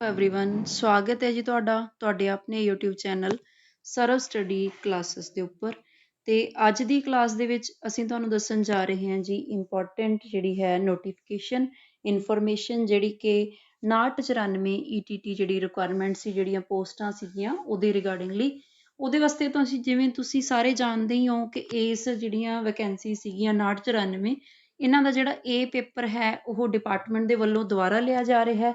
Everyone ਸਵਾਗਤ ਹੈ ਜੀ ਤੁਹਾਡਾ, ਤੁਹਾਡੇ ਆਪਣੇ YouTube channel Sarv study classes ਦੇ ਉੱਪਰ। ਤੇ ਅੱਜ ਦੀ ਕਲਾਸ ਦੇ ਵਿੱਚ ਅਸੀਂ ਤੁਹਾਨੂੰ ਦੱਸਣ ਜਾ ਰਹੇ ਹਾਂ ਜੀ ਇੰਪੋਰਟੈਂਟ ਜਿਹੜੀ ਹੈ ਨੋਟੀਫਿਕੇਸ਼ਨ ਇਨਫੋਰਮੇਸ਼ਨ ਜਿਹੜੀ ਕਿ 994 ETT ਜਿਹੜੀ ਰਿਕੁਆਇਰਮੈਂਟ ਸੀ, ਜਿਹੜੀਆਂ ਪੋਸਟਾਂ ਸੀਗੀਆਂ ਉਹਦੇ ਰਿਗਾਰਡਿੰਗਲੀ ਉਹਦੇ ਵਾਸਤੇ ਤੁਸੀਂ ਜਿਵੇਂ ਤੁਸੀਂ ਸਾਰੇ ਜਾਣਦੇ ਹੀ ਹੋ ਕਿ ਇਸ ਜਿਹੜੀਆਂ ਵੈਕੈਂਸੀ ਸੀਗੀਆਂ 994 ਇਹਨਾਂ ਦਾ ਜਿਹੜਾ A ਪੇਪਰ ਹੈ, ਉਹ ਡਿਪਾਰਟਮੈਂਟ ਦੇ ਵੱਲੋਂ ਦੁਬਾਰਾ ਲਿਆ ਜਾ ਰਿਹਾ ਹੈ।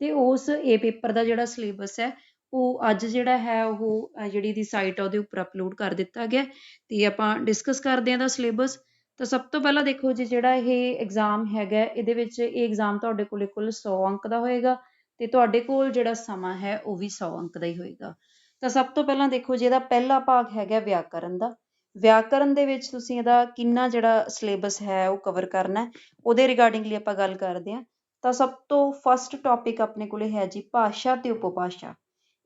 ਅਤੇ ਉਸ ਏ ਪੇਪਰ ਦਾ ਜਿਹੜਾ ਸਿਲੇਬਸ ਹੈ, ਉਹ ਅੱਜ ਜਿਹੜਾ ਹੈ ਉਹ ਜਿਹੜੀ ਇਹਦੀ ਸਾਈਟ ਆ ਉਹਦੇ ਉੱਪਰ ਅਪਲੋਡ ਕਰ ਦਿੱਤਾ ਗਿਆ ਅਤੇ ਆਪਾਂ ਡਿਸਕਸ ਕਰਦੇ ਹਾਂ ਇਹਦਾ ਸਿਲੇਬਸ ਤਾਂ ਸਭ ਤੋਂ ਪਹਿਲਾਂ ਦੇਖੋ ਜੀ, ਜਿਹੜਾ ਇਹ ਐਗਜ਼ਾਮ ਹੈਗਾ, ਇਹਦੇ ਵਿੱਚ ਇਹ ਐਗਜ਼ਾਮ ਤੁਹਾਡੇ ਕੋਲੇ ਕੁੱਲ ਸੌ ਅੰਕ ਦਾ ਹੋਏਗਾ ਅਤੇ ਤੁਹਾਡੇ ਕੋਲ ਜਿਹੜਾ ਸਮਾਂ ਹੈ ਉਹ ਵੀ ਸੌ ਅੰਕ ਦਾ ਹੀ ਹੋਏਗਾ। ਤਾਂ ਸਭ ਤੋਂ ਪਹਿਲਾਂ ਦੇਖੋ ਜੀ, ਇਹਦਾ ਪਹਿਲਾ ਭਾਗ ਹੈਗਾ ਵਿਆਕਰਨ ਦਾ। ਵਿਆਕਰਨ ਦੇ ਵਿੱਚ ਤੁਸੀਂ ਇਹਦਾ ਕਿੰਨਾ ਜਿਹੜਾ ਸਿਲੇਬਸ ਹੈ ਉਹ ਕਵਰ ਕਰਨਾ ਉਹਦੇ ਰਿਗਾਰਡਿੰਗਲੀ ਆਪਾਂ ਗੱਲ ਕਰਦੇ ਹਾਂ। ਤਾਂ ਸਭ ਤੋਂ ਫਸਟ ਟੋਪਿਕ ਆਪਣੇ ਕੋਲ ਹੈ ਜੀ, ਭਾਸ਼ਾ ਅਤੇ ਉਪਭਾਸ਼ਾ।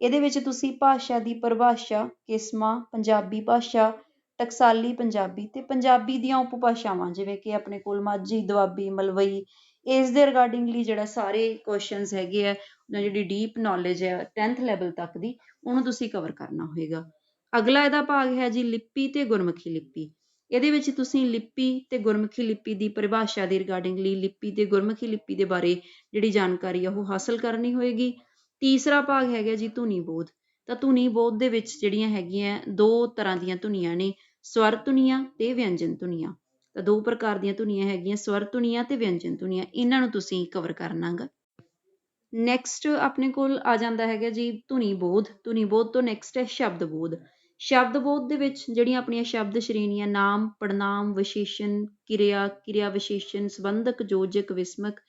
ਇਹਦੇ ਵਿੱਚ ਤੁਸੀਂ ਭਾਸ਼ਾ ਦੀ ਪਰਿਭਾਸ਼ਾ, ਕਿਸਮਾਂ, ਪੰਜਾਬੀ ਭਾਸ਼ਾ, ਟਕਸਾਲੀ ਪੰਜਾਬੀ ਅਤੇ ਪੰਜਾਬੀ ਦੀਆਂ ਉਪਭਾਸ਼ਾਵਾਂ, ਜਿਵੇਂ ਕਿ ਆਪਣੇ ਕੋਲ ਮਾਝੀ, ਦੁਆਬੀ, ਮਲਵਈ, ਇਸ ਦੇ ਰਿਗਾਰਡਿੰਗਲੀ ਜਿਹੜਾ ਸਾਰੇ ਕੁਐਸਚਨਸ ਹੈਗੇ ਆ, ਉਹਨਾਂ ਜਿਹੜੀ ਡੀਪ ਨੌਲੇਜ ਹੈ 10th ਲੈਵਲ ਤੱਕ ਦੀ, ਉਹਨੂੰ ਤੁਸੀਂ ਕਵਰ ਕਰਨਾ ਹੋਏਗਾ। ਅਗਲਾ ਇਹਦਾ ਭਾਗ ਹੈ ਜੀ, ਲਿਪੀ ਅਤੇ ਗੁਰਮੁਖੀ ਲਿਪੀ। ਇਹਦੇ ਵਿੱਚ ਤੁਸੀਂ ਲਿਪੀ ਤੇ ਗੁਰਮੁਖੀ ਲਿਪੀ ਦੀ ਪਰਿਭਾਸ਼ਾ ਦੇ ਰਿਗਾਰਡਿੰਗਲੀ ਲਿਪੀ ਤੇ ਗੁਰਮੁਖੀ ਲਿਪੀ ਦੇ ਬਾਰੇ ਜਿਹੜੀ ਜਾਣਕਾਰੀ ਆ ਉਹ ਹਾਸਲ ਕਰਨੀ ਹੋਏਗੀ। ਤੀਸਰਾ ਭਾਗ ਹੈਗਾ ਜੀ ਧੁਨੀ ਬੋਧ। ਤਾਂ ਧੁਨੀ ਬੋਧ ਦੇ ਵਿੱਚ ਜਿਹੜੀਆਂ ਹੈਗੀਆਂ ਦੋ ਤਰ੍ਹਾਂ ਦੀਆਂ ਧੁਨੀਆਂ ਨੇ, ਸਵਰ ਧੁਨੀਆਂ ਤੇ ਵਿਅੰਜਨ ਧੁਨੀਆਂ। ਤਾਂ ਦੋ ਪ੍ਰਕਾਰ ਦੀਆਂ ਧੁਨੀਆਂ ਹੈਗੀਆਂ, ਸਵਰ ਧੁਨੀਆਂ ਤੇ ਵਿਅੰਜਨ ਧੁਨੀਆਂ। ਇਹਨਾਂ ਨੂੰ ਤੁਸੀਂ ਕਵਰ ਕਰਨਾਗਾ। ਨੈਕਸਟ ਆਪਣੇ ਕੋਲ ਆ ਜਾਂਦਾ ਹੈਗਾ ਜੀ ਧੁਨੀ ਬੋਧ। ਧੁਨੀ ਬੋਧ ਤੋਂ ਨੈਕਸਟ ਹੈ ਸ਼ਬਦ ਬੋਧ। ਸ਼ਬਦ ਬੋਧ ਦੇ ਵਿੱਚ ਜਿਹੜੀਆਂ ਆਪਣੀਆਂ ਸ਼ਬਦ ਸ਼੍ਰੇਣੀਆਂ, ਨਾਮ ਪੜਨਾਮ ਵਿਸ਼ੇਸ਼ਣ, ਕਿਰਿਆ ਕਿਰਿਆ ਵਿਸ਼ੇਸ਼ਣ ਸੰਬੰਧਕ, ਯੋਜਕ, ਵਿਸਮਕ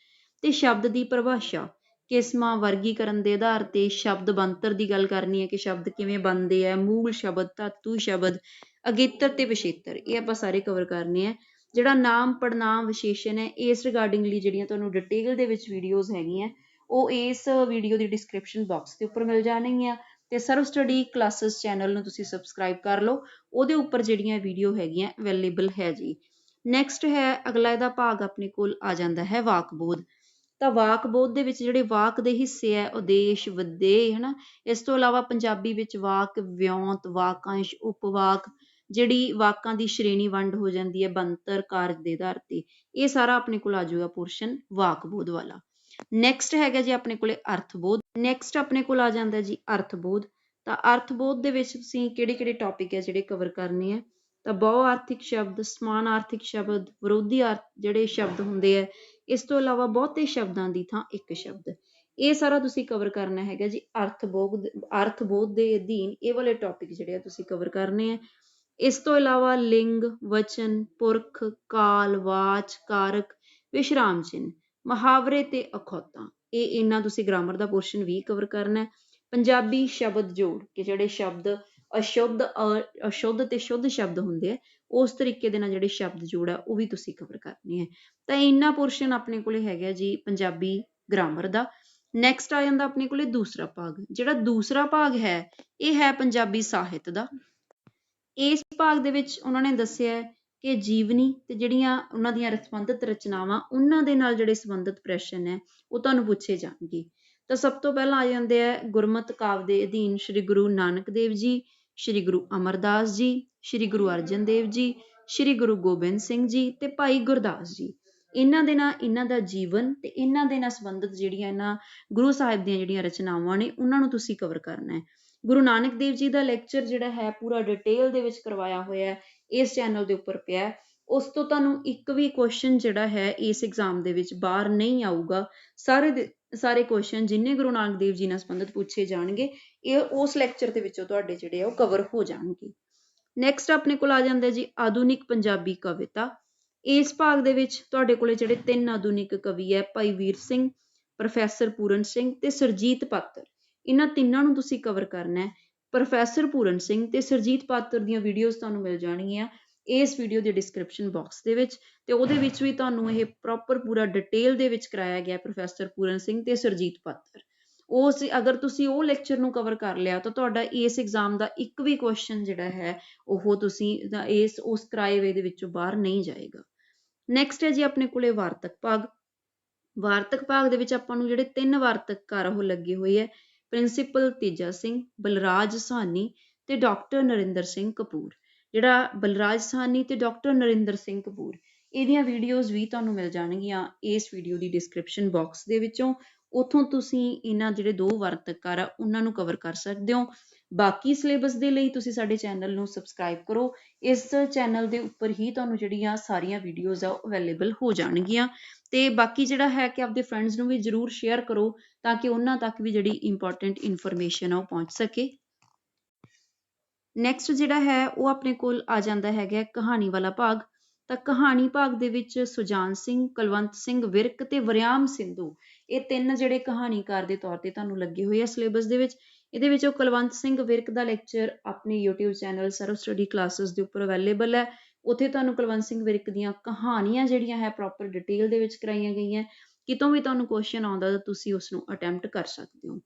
ਤੇ ਸ਼ਬਦ ਦੀ ਪਰਿਭਾਸ਼ਾ, ਕਿਸਮਾਂ, ਵਰਗੀਕਰਨ ਦੇ ਆਧਾਰ ਤੇ ਸ਼ਬਦ ਬਣਤਰ ਦੀ ਗੱਲ ਕਰਨੀ ਹੈ ਕਿ ਸ਼ਬਦ ਕਿਵੇਂ ਬਣਦੇ ਆ, ਮੂਲ ਸ਼ਬਦ, ਧਾਤੂ ਸ਼ਬਦ, ਅਗੇਤਰ ਤੇ ਵਿਸ਼ੇਤਰ, ਇਹ ਆਪਾਂ ਸਾਰੇ ਕਵਰ ਕਰਨੇ ਆ। ਜਿਹੜਾ ਨਾਮ ਪੜਨਾਮ ਵਿਸ਼ੇਸ਼ਣ ਹੈ, ਇਸ ਰਿਗਾਰਡਿੰਗਲੀ ਜਿਹੜੀਆਂ ਤੁਹਾਨੂੰ ਡਿਟੇਲ ਦੇ ਵਿੱਚ ਵੀਡੀਓਜ਼ ਹੈਗੀਆਂ, ਉਹ ਇਸ ਵੀਡੀਓ ਦੀ ਡਿਸਕ੍ਰਿਪਸ਼ਨ ਬਾਕਸ ਦੇ ਉੱਪਰ ਮਿਲ ਜਾਣਗੀਆਂ। ਤੇ ਸਰਵ ਸਟੱਡੀ ਕਲਾਸਿਸ ਚੈਨਲ ਨੂੰ ਤੁਸੀਂ ਸਬਸਕ੍ਰਾਈਬ ਕਰ ਲਓ। ਉਹਦੇ ਉੱਪਰ ਜਿਹੜੀਆਂ ਵੀਡੀਓ ਹੈਗੀਆਂ ਅਵੇਲੇਬਲ ਹੈ ਜੀ। ਨੈਕਸਟ ਹੈ, ਅਗਲਾ ਇਹਦਾ ਭਾਗ ਆਪਣੇ ਕੋਲ ਆ ਜਾਂਦਾ ਹੈ ਵਾਕਬੋਧ ਤਾਂ ਵਾਕਬੋਧ ਦੇ ਵਿੱਚ ਜਿਹੜੇ ਵਾਕ ਦੇ ਹਿੱਸੇ ਹੈ ਉਦੇਸ਼ ਵਿਦੇਹ ਹਨਾ? ਇਸ ਤੋਂ ਇਲਾਵਾ ਪੰਜਾਬੀ ਵਿੱਚ ਵਾਕ ਵਿਉਂਤ, ਵਾਕਾਂਸ਼, ਉਪਵਾਕ, ਜਿਹੜੀ ਵਾਕਾਂ ਦੀ ਸ਼੍ਰੇਣੀ ਵੰਡ ਹੋ ਜਾਂਦੀ ਹੈ ਬੰਤਰ ਕਾਰਜ ਦੇ ਆਧਾਰ ਤੇ। ਇਹ ਸਾਰਾ ਆਪਣੇ ਕੋਲ ਆ ਜਾਊਗਾ ਪੋਰਸ਼ਨ ਵਾਕਬੋਧ ਵਾਲਾ। ਨੈਕਸਟ ਹੈਗਾ ਜੀ ਆਪਣੇ ਕੋਲੇ ਅਰਥਬੋਧ। ਨੈਕਸਟ ਆਪਣੇ ਕੋਲ ਆ ਜਾਂਦਾ ਜੀ ਅਰਥਬੋਧ। ਤਾਂ ਅਰਥਬੋਧ ਦੇ ਵਿੱਚ ਤੁਸੀਂ ਕਿਹੜੇ ਕਿਹੜੇ ਟੌਪਿਕ ਹੈ ਜਿਹੜੇ ਕਵਰ ਕਰਨੇ ਆ? ਤਾਂ ਬਹੁ ਆਰਥਿਕ ਸ਼ਬਦ ਸਮਾਨ ਆਰਥਿਕ ਸ਼ਬਦ, ਵਿਰੋਧੀ ਜਿਹੜੇ ਸ਼ਬਦ ਹੁੰਦੇ ਆ, ਇਸ ਤੋਂ ਇਲਾਵਾ ਬਹੁਤੇ ਸ਼ਬਦਾਂ ਦੀ ਥਾਂ ਇੱਕ ਸ਼ਬਦ। ਇਹ ਸਾਰਾ ਤੁਸੀਂ ਕਵਰ ਕਰਨਾ ਹੈਗਾ ਜੀ ਅਰਥਬੋਧ ਅਰਥਬੋਧ ਦੇ ਅਧੀਨ ਇਹ ਵਾਲੇ ਟੌਪਿਕ ਜਿਹੜੇ ਆ ਤੁਸੀਂ ਕਵਰ ਕਰਨੇ ਆ। ਇਸ ਤੋਂ ਇਲਾਵਾ ਲਿੰਗ, ਵਚਨ, ਪੁਰਖ, ਕਾਲ, ਵਾਚ, ਕਾਰਕ, ਵਿਸ਼ਰਾਮ ਚਿੰਨ ਮੁਹਾਵਰੇ ਤੇ ਅਖੌਤਾਂ। ਇਹ ਇੰਨਾ ਤੁਸੀਂ ਗ੍ਰਾਮਰ ਦਾ ਪੋਰਸ਼ਨ ਵੀ ਕਵਰ ਕਰਨਾ ਹੈ। ਪੰਜਾਬੀ ਸ਼ਬਦ ਜੋੜ, ਕਿ ਜਿਹੜੇ ਸ਼ਬਦ ਅਸ਼ੁੱਧ ਅਸ਼ੁੱਧ ਤੇ ਸ਼ੁੱਧ ਸ਼ਬਦ ਹੁੰਦੇ ਆ, ਉਸ ਤਰੀਕੇ ਦੇ ਨਾਲ ਜਿਹੜੇ ਸ਼ਬਦ ਜੋੜ ਆ, ਉਹ ਵੀ ਤੁਸੀਂ ਕਵਰ ਕਰਨੀ ਹੈ ਤਾਂ ਇੰਨਾ ਪੋਰਸ਼ਨ ਆਪਣੇ ਕੋਲੇ ਹੈਗਾ ਜੀ ਪੰਜਾਬੀ ਗ੍ਰਾਮਰ ਦਾ। ਨੈਕਸਟ ਆ ਜਾਂਦਾ ਆਪਣੇ ਕੋਲੇ ਦੂਸਰਾ ਭਾਗ, ਜਿਹੜਾ ਦੂਸਰਾ ਭਾਗ ਹੈ, ਇਹ ਹੈ ਪੰਜਾਬੀ ਸਾਹਿਤ ਦਾ। ਇਸ ਭਾਗ ਦੇ ਵਿੱਚ ਉਹਨਾਂ ਨੇ ਦੱਸਿਆ ਕਿ ਜੀਵਨੀ ਤੇ ਜਿਹੜੀਆਂ ਉਹਨਾਂ ਦੀਆਂ ਸੰਬੰਧਿਤ ਰਚਨਾਵਾਂ, ਉਹਨਾਂ ਦੇ ਨਾਲ ਜਿਹੜੇ ਸੰਬੰਧਿਤ ਪ੍ਰਸ਼ਨ ਹੈ, ਉਹ ਤੁਹਾਨੂੰ ਪੁੱਛੇ ਜਾਣਗੇ। ਤਾਂ ਸਭ ਤੋਂ ਪਹਿਲਾਂ ਆ ਜਾਂਦੇ ਆ ਗੁਰਮਤ ਕਾਵ ਦੇ ਅਧੀਨ ਸ੍ਰੀ ਗੁਰੂ ਨਾਨਕ ਦੇਵ ਜੀ, ਸ੍ਰੀ ਗੁਰੂ ਅਮਰਦਾਸ ਜੀ, ਸ੍ਰੀ ਗੁਰੂ ਅਰਜਨ ਦੇਵ ਜੀ, ਸ੍ਰੀ ਗੁਰੂ ਗੋਬਿੰਦ ਸਿੰਘ ਜੀ ਤੇ ਭਾਈ ਗੁਰਦਾਸ ਜੀ। ਇਹਨਾਂ ਦੇ ਨਾਲ ਇਹਨਾਂ ਦਾ ਜੀਵਨ ਤੇ ਇਹਨਾਂ ਦੇ ਨਾਲ ਸੰਬੰਧਿਤ ਜਿਹੜੀਆਂ ਇਹਨਾਂ ਗੁਰੂ ਸਾਹਿਬ ਦੀਆਂ ਜਿਹੜੀਆਂ ਰਚਨਾਵਾਂ ਨੇ, ਉਹਨਾਂ ਨੂੰ ਤੁਸੀਂ ਕਵਰ ਕਰਨਾ ਹੈ। ਗੁਰੂ ਨਾਨਕ ਦੇਵ ਜੀ ਦਾ ਲੈਕਚਰ ਜਿਹੜਾ ਹੈ, ਪੂਰਾ ਡਿਟੇਲ ਦੇ ਵਿੱਚ ਕਰਵਾਇਆ ਹੋਇਆ ਹੈ। ਇਸ ਚੈਨਲ ਦੇ ਉੱਪਰ ਪਿਆ ਉਸ ਤੋਂ ਤੁਹਾਨੂੰ ਇੱਕ ਵੀ ਕੁਐਸਚਨ ਜਿਹੜਾ ਹੈ, ਇਸ ਐਗਜ਼ਾਮ ਦੇ ਵਿੱਚ ਬਾਹਰ ਨਹੀਂ ਆਊਗਾ। ਸਾਰੇ ਸਾਰੇ ਕੁਐਸਚਨ ਜਿੰਨੇ ਗੁਰੂ ਨਾਨਕ ਦੇਵ ਜੀ ਨਾਲ ਸੰਬੰਧਿਤ ਪੁੱਛੇ ਜਾਣਗੇ, ਇਹ ਉਸ ਲੈਕਚਰ ਦੇ ਵਿੱਚੋਂ ਤੁਹਾਡੇ ਜਿਹੜੇ ਆ ਉਹ ਕਵਰ ਹੋ ਜਾਣਗੇ। ਨੈਕਸਟ ਆਪਣੇ ਕੋਲ ਆ ਜਾਂਦਾ ਜੀ, ਆਧੁਨਿਕ ਪੰਜਾਬੀ ਕਵਿਤਾ। ਇਸ ਭਾਗ ਦੇ ਵਿੱਚ ਤੁਹਾਡੇ ਕੋਲੇ ਜਿਹੜੇ ਤਿੰਨ ਆਧੁਨਿਕ ਕਵੀ ਹੈ, ਭਾਈ ਵੀਰ ਸਿੰਘ ਪ੍ਰੋਫੈਸਰ ਪੂਰਨ ਸਿੰਘ ਤੇ ਸਰਜੀਤ ਪਾਤਰ। ਇਹਨਾਂ ਤਿੰਨਾਂ ਨੂੰ ਤੁਸੀਂ ਕਵਰ ਕਰਨਾ ਹੈ। ਪ੍ਰੋਫੈਸਰ ਪੂਰਨ ਸਿੰਘ ਤੇ ਸਰਜੀਤ ਪਾਤਰ ਦੀਆਂ ਵੀਡੀਓਜ਼ ਤੁਹਾਨੂੰ ਮਿਲ ਜਾਣਗੀਆਂ ਇਸ ਵੀਡੀਓ ਦੇ ਡਿਸਕ੍ਰਿਪਸ਼ਨ ਬਾਕਸ ਦੇ ਵਿੱਚ ਤੇ ਉਹਦੇ ਵਿੱਚ ਵੀ ਤੁਹਾਨੂੰ ਇਹ ਪ੍ਰੋਪਰ ਪੂਰਾ ਡਿਟੇਲ ਦੇ ਵਿੱਚ ਕਰਾਇਆ ਗਿਆ ਪ੍ਰੋਫੈਸਰ ਪੂਰਨ ਸਿੰਘ ਤੇ ਸਰਜੀਤ ਪਾਤਰ। ਉਸ ਅਗਰ ਤੁਸੀਂ ਉਹ ਲੈਕਚਰ ਨੂੰ ਕਵਰ ਕਰ ਲਿਆ ਤਾਂ ਤੁਹਾਡਾ ਇਸ ਐਗਜ਼ਾਮ ਦਾ ਇੱਕ ਵੀ ਕੁਐਸਚਨ ਜਿਹੜਾ ਹੈ ਉਹ ਤੁਸੀਂ ਇਸ, ਉਸ ਕਿਰਾਏ ਵੇ ਦੇ ਵਿੱਚੋਂ ਬਾਹਰ ਨਹੀਂ ਜਾਏਗਾ। ਨੈਕਸਟ ਹੈ ਜੀ ਆਪਣੇ ਕੋਲੇ ਵਾਰਤਕ ਭਾਗ। ਵਾਰਤਕ ਭਾਗ ਦੇ ਵਿੱਚ ਆਪਾਂ ਨੂੰ ਜਿਹੜੇ ਤਿੰਨ ਵਾਰਤਕਕਾਰ ਆ ਉਹ ਲੱਗੇ ਹੋਏ ਹੈ ਪ੍ਰਿੰਸੀਪਲ ਤੇਜਾ ਸਿੰਘ, ਬਲਰਾਜ ਸਾਹਨੀ ਤੇ ਡਾਕਟਰ ਨਰਿੰਦਰ ਸਿੰਘ ਕਪੂਰ। ਜਿਹੜਾ ਬਲਰਾਜ ਸਾਹਨੀ ਤੇ ਡਾਕਟਰ ਨਰਿੰਦਰ ਸਿੰਘ ਕਪੂਰ, ਇਹਦੀਆਂ ਵੀਡੀਓਜ਼ ਵੀ ਤੁਹਾਨੂੰ ਮਿਲ ਜਾਣਗੀਆਂ ਇਸ ਵੀਡੀਓ ਦੀ ਡਿਸਕ੍ਰਿਪਸ਼ਨ ਬਾਕਸ ਦੇ ਵਿੱਚੋਂ। ਉਥੋਂ ਤੁਸੀਂ ਇਹਨਾਂ ਜਿਹੜੇ ਦੋ ਵਾਰਤਕਕਾਰ ਆ, ਉਹਨਾਂ ਨੂੰ ਕਵਰ ਕਰ ਸਕਦੇ ਹੋ। ਬਾਕੀ ਸਿਲੇਬਸ ਦੇ ਲਈ ਤੁਸੀਂ ਸਾਡੇ ਚੈਨਲ ਨੂੰ ਸਬਸਕ੍ਰਾਈਬ ਕਰੋ। ਇਸ ਚੈਨਲ ਦੇ ਉੱਪਰ ਹੀ ਤੁਹਾਨੂੰ ਜਿਹੜੀਆਂ ਸਾਰੀਆਂ ਵੀਡੀਓਜ਼ ਆ, ਉਹ ਅਵੇਲੇਬਲ ਹੋ ਜਾਣਗੀਆਂ। ਤੇ ਬਾਕੀ ਜਿਹੜਾ ਹੈ ਕਿ ਆਪਦੇ ਫਰੈਂਡਸ ਨੂੰ ਵੀ ਜਰੂਰ ਸ਼ੇਅਰ ਕਰੋ, ਤਾਂ ਕਿ ਉਹਨਾਂ ਤੱਕ ਵੀ ਜਿਹੜੀ ਇੰਪੋਰਟੈਂਟ ਇਨਫੋਰਮੇਸ਼ਨ ਆ, ਉਹ ਪਹੁੰਚ ਸਕੇ। ਨੈਕਸਟ ਜਿਹੜਾ ਹੈ, ਉਹ ਆਪਣੇ ਕੋਲ ਆ ਜਾਂਦਾ ਹੈਗਾ ਕਹਾਣੀ ਵਾਲਾ ਭਾਗ। ਤਾਂ ਕਹਾਣੀ ਭਾਗ ਦੇ ਵਿੱਚ ਸੁਜਾਨ ਸਿੰਘ, ਕੁਲਵੰਤ ਸਿੰਘ, ਵਿਰਕ ਤੇ ਵਰਿਆਮ ਸਿੰਧੂ। ਇਹ ਤਿੰਨ ਜਿਹੜੇ ਕਹਾਣੀਕਾਰ ਦੇ ਤੌਰ ਤੇ ਤੁਹਾਨੂੰ ਲੱਗੇ ਹੋਏ ਆ ਸਿਲੇਬਸ ਦੇ ਵਿੱਚ। ਇਹਦੇ ਵਿੱਚ ਉਹ ਕੁਲਵੰਤ ਸਿੰਘ, ਵਿਰਕ ਦਾ ਲੈਕਚਰ ਆਪਣੇ YouTube channel Sarv study classes ਦੇ ਉੱਪਰ ਅਵੇਲੇਬਲ ਹੈ। ਉੱਥੇ ਤੁਹਾਨੂੰ ਕੁਲਵੰਤ ਸਿੰਘ, ਵਿਰਕ ਦੀਆਂ ਕਹਾਣੀਆਂ ਜਿਹੜੀਆਂ ਹੈ ਪ੍ਰੋਪਰ ਡਿਟੇਲ ਦੇ ਵਿੱਚ ਕਰਾਈਆਂ ਗਈਆਂ। ਕਿਤੋਂ ਵੀ ਤੁਹਾਨੂੰ ਕੁਐਸਚਨ ਆਉਂਦਾ ਤਾਂ ਤੁਸੀਂ ਉਸ ਨੂੰ ਅਟੈਂਪਟ ਕਰ ਸਕਦੇ ਹੋ।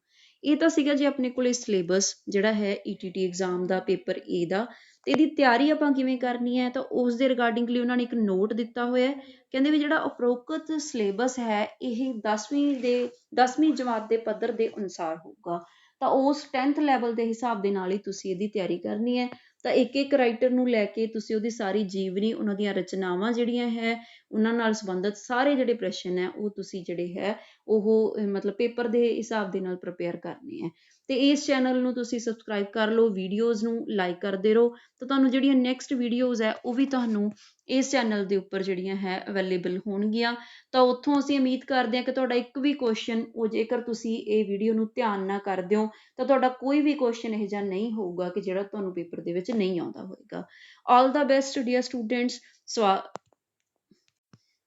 ਇਹ ਤਾਂ ਸੀਗਾ ਜੀ ਆਪਣੇ ਕੋਲੇ ਸਿਲੇਬਸ ਜਿਹੜਾ ਹੈ ETT ਐਗਜ਼ਾਮ ਦਾ ਪੇਪਰ A ਦਾ। ਤੇ ਇਹਦੀ ਤਿਆਰੀ ਆਪਾਂ ਕਿਵੇਂ ਕਰਨੀ ਹੈ? ਤਾਂ ਉਸ ਦੇ ਰਿਗਾਰਡਿੰਗਲੀ ਉਹਨਾਂ ਨੇ ਇੱਕ ਨੋਟ ਦਿੱਤਾ ਹੋਇਆ ਕਹਿੰਦੇ ਵੀ ਜਿਹੜਾ ਉਪਰੋਕਤ ਸਿਲੇਬਸ ਹੈ, ਇਹ 10ਵੀਂ ਦੇ 10ਵੀਂ ਜਮਾਤ ਦੇ ਪੱਧਰ ਦੇ ਅਨੁਸਾਰ ਹੋਊਗਾ। ਤਾਂ ਉਸ 10th ਲੈਵਲ ਦੇ ਹਿਸਾਬ ਦੇ ਨਾਲ ਹੀ ਤੁਸੀਂ ਇਹਦੀ ਤਿਆਰੀ ਕਰਨੀ ਹੈ। ਤਾਂ ਇੱਕ ਇੱਕ ਰਾਈਟਰ ਨੂੰ ਲੈ ਕੇ ਤੁਸੀਂ ਉਹਦੀ ਸਾਰੀ ਜੀਵਨੀ, ਉਹਨਾਂ ਦੀਆਂ ਰਚਨਾਵਾਂ ਜਿਹੜੀਆਂ ਹੈ, ਉਹਨਾਂ ਨਾਲ ਸੰਬੰਧਿਤ ਸਾਰੇ ਜਿਹੜੇ ਪ੍ਰਸ਼ਨ ਹੈ, ਉਹ ਤੁਸੀਂ ਜਿਹੜੇ ਹੈ, ਉਹ ਮਤਲਬ ਪੇਪਰ ਦੇ ਹਿਸਾਬ ਦੇ ਨਾਲ ਪ੍ਰਪੇਅਰ ਕਰਨੇ ਹੈ। ਤੇ ਇਸ ਚੈਨਲ ਨੂੰ ਤੁਸੀਂ ਸਬਸਕ੍ਰਾਈਬ ਕਰ ਲਓ ਵੀਡੀਓਜ਼ ਨੂੰ ਲਾਈਕ ਕਰਦੇ ਰਹੋ, ਤਾਂ ਤੁਹਾਨੂੰ ਜਿਹੜੀਆਂ ਨੈਕਸਟ ਵੀਡੀਓਜ਼ ਹੈ, ਉਹ ਵੀ ਤੁਹਾਨੂੰ ਇਸ ਚੈਨਲ ਦੇ ਉੱਪਰ ਜਿਹੜੀਆਂ ਹੈ ਅਵੇਲੇਬਲ ਹੋਣਗੀਆਂ। ਤਾਂ ਉੱਥੋਂ ਅਸੀਂ ਉਮੀਦ ਕਰਦੇ ਹਾਂ ਕਿ ਤੁਹਾਡਾ ਇੱਕ ਵੀ ਕੁਐਸਚਨ ਉਹ ਜੇਕਰ ਤੁਸੀਂ ਇਹ ਵੀਡੀਓ ਨੂੰ ਧਿਆਨ ਨਾਲ ਕਰਦੇ ਹੋ, ਤਾਂ ਤੁਹਾਡਾ ਕੋਈ ਵੀ ਕੁਐਸਚਨ ਇਹ ਜਿਹਾ ਨਹੀਂ ਹੋਊਗਾ ਕਿ ਜਿਹੜਾ ਤੁਹਾਨੂੰ ਪੇਪਰ ਦੇ ਵਿੱਚ ਨਹੀਂ ਆਉਂਦਾ ਹੋਵੇਗਾ all the best dear students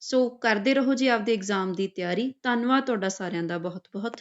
so ਕਰਦੇ ਰਹੋ ਜੀ ਆਪਦੇ ਐਗਜ਼ਾਮ ਦੀ ਤਿਆਰੀ। ਧੰਨਵਾਦ ਤੁਹਾਡਾ ਸਾਰਿਆਂ ਦਾ ਬਹੁਤ ਬਹੁਤ